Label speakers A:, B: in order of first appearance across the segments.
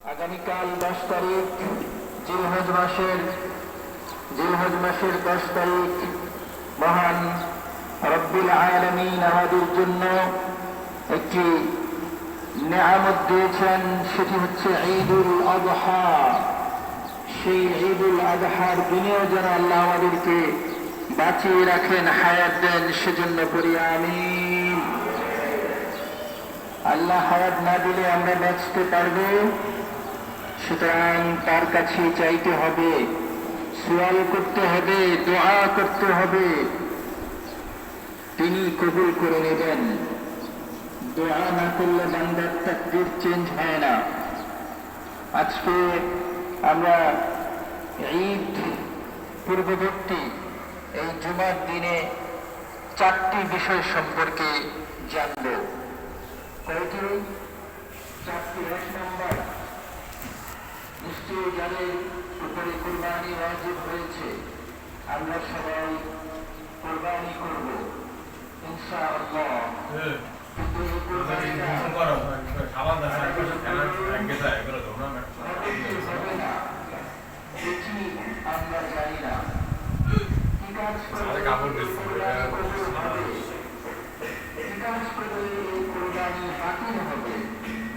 A: আগামীকাল দশ তারিখ, জিলহজ মাসের জিলহজ মাসের দশ তারিখ। মহান রব্বুল আলমিন আমাদের জন্য একটি নেয়ামত দিয়েছেন, সেটি হচ্ছে ঈদুল আজহা সেই ঈদুল আজহার দিনেও যেন আল্লাহ আমাদেরকে বাঁচিয়ে রাখেন, হায়াত দেন, সেজন্য করি, আমিন। আল্লাহ হায়াত না দিলে আমরা বাঁচতে পারব। সুতরাং তার কাছে চাইতে হবে, সোয়াল করতে হবে, দোয়া করতে হবে। তিনি কবুল করে নেবেন। দোয়া না করলে বান্দার তাকদির চেঞ্জ হয় না। আজকে আমরা ঈদ পূর্ববর্তী এই জুমার দিনে চারটি বিষয় সম্পর্কে জানব। কয়টি? চারটি, এক নম্বর নিশ্চয়ই যাদের উপরে কোরবানি ওয়াজিব হয়েছে আমরা সবাই কোরবানি করব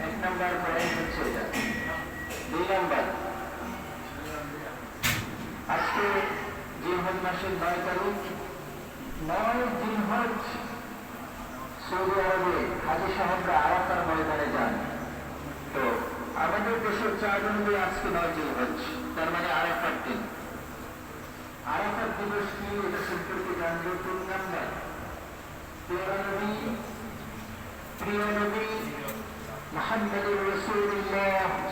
A: এক নম্বর পয়েন্ট দুই নম্বর আজকে জিলহজ মাসের নয় তারিখ নয় জিলহজ সৌদি আরবে হাজি সাহেবরা আরাফার ময়দানে যান তো আমাদের দেশের চার জনদের আজকে নয় জিলহজ তার মানে আরাফার দিন আরাফার দিবস কি এটা সম্পর্কে জানবো তিন নাম্বার প্রিয় নবী প্রিয় নবী محمد رسول الله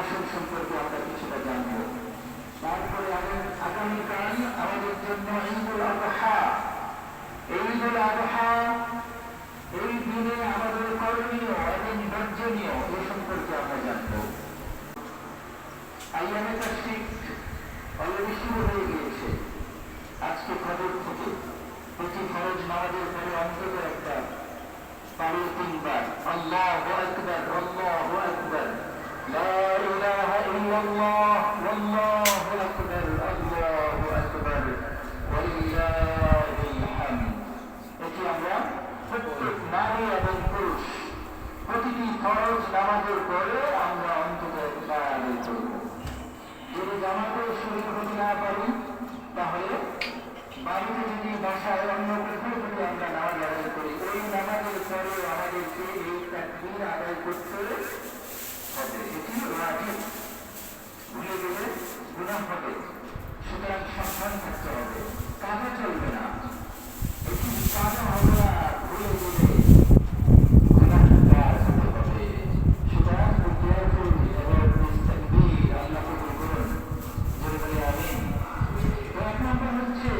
A: ভাষণ সম্পর্কে আমরা কিছুটা জানব। তারপরে আগামী- আগামীকাল আমাদের জন্য ঈদুল আবহা ঈদুল আবহা এই দিনে আমাদের করণীয় এবং বর্জনীয় এ সম্পর্কে আমরা জানব। আইয়ামে অলরেডি শুরু হয়ে গিয়েছে। আজকে খবর থেকে। প্রতি নামাজের পরে অন্তত একটা পারে তিনবার। আল্লাহ বাড়িতে যদি বাসায় অন্য কোথাও যদি আমরা নামাজ আদায় করি। ওই নামাজের পরে আমাদেরকে এই তাকবীর আদায় করতে হবে। এটি রাজি। ভুলে গেলে গুনাহ হবে সুতরাং সাবধান থাকতে হবে কাজে চলবে না এটি কাজে হবে না ভুলে গেলে গুনাহগার হতে হবে সুতরাং বিদ্যার্থী এবং মুস্তাকবির আল্লাহ কবুল করুন জোরে বলে আমিন তো এক নম্বর হচ্ছে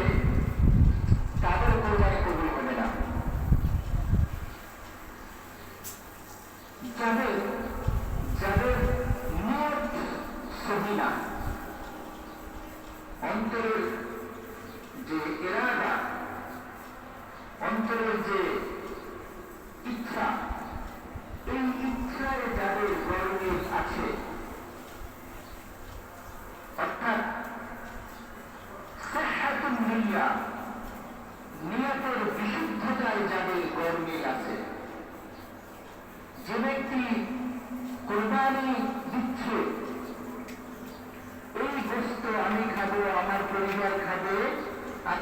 A: তাদের কোরবানি কবুল হবে না যাদের যাদের নিয়ত সহি না অন্তরের যে এরাদা, অন্তরের যে ইচ্ছা, এই ইচ্ছায় যাদের গরমিল আছে, অর্থাৎ সাহাতুন নিয়া, নিয়তের বিশুদ্ধতায় যাদের গরমিল আছে, যে ব্যক্তি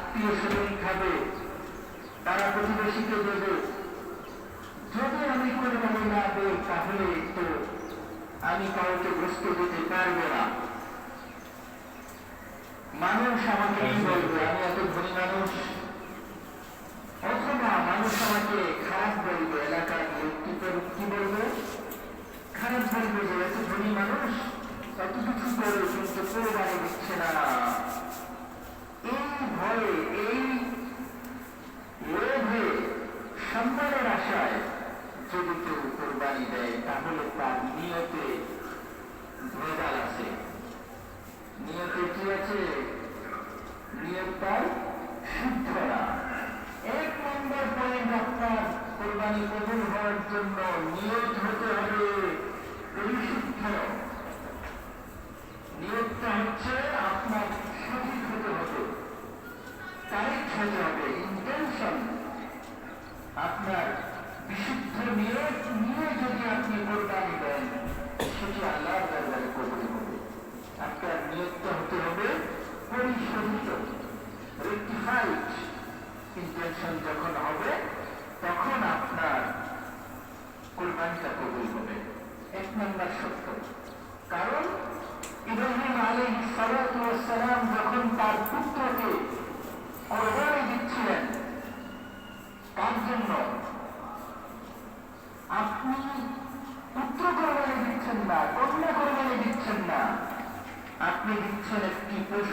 A: আত্মীয় স্বজন খাবে তারা প্রতিবেশীকে দেবে। যদি আমি কোনোভাবে না দেই তাহলে তো আমি কাউকে বুঝতে দিতে পারব না। মানুষ আমাকে কি হ্যাঁ, বলবে? হ্যাঁ। আমি এত ধনী মানুষ। অথবা মানুষ আমাকে খারাপ বলবে এলাকার ব্যক্তিদের কি বলবে? খারাপ বলবে যে এত ধনী মানুষ এত কিছু করে কিন্তু কেউ বাড়ি দিচ্ছে না। তখন আপনার কোরবানিটা কবুল হবে এক নম্বর সত্য কারণ ইব্রাহিম আলী সালাম যখন তার পুত্রকে কোরবানি দিচ্ছিলেন তার জন্য আপনি পুত্র কোরবানি দিচ্ছেন না কন্যা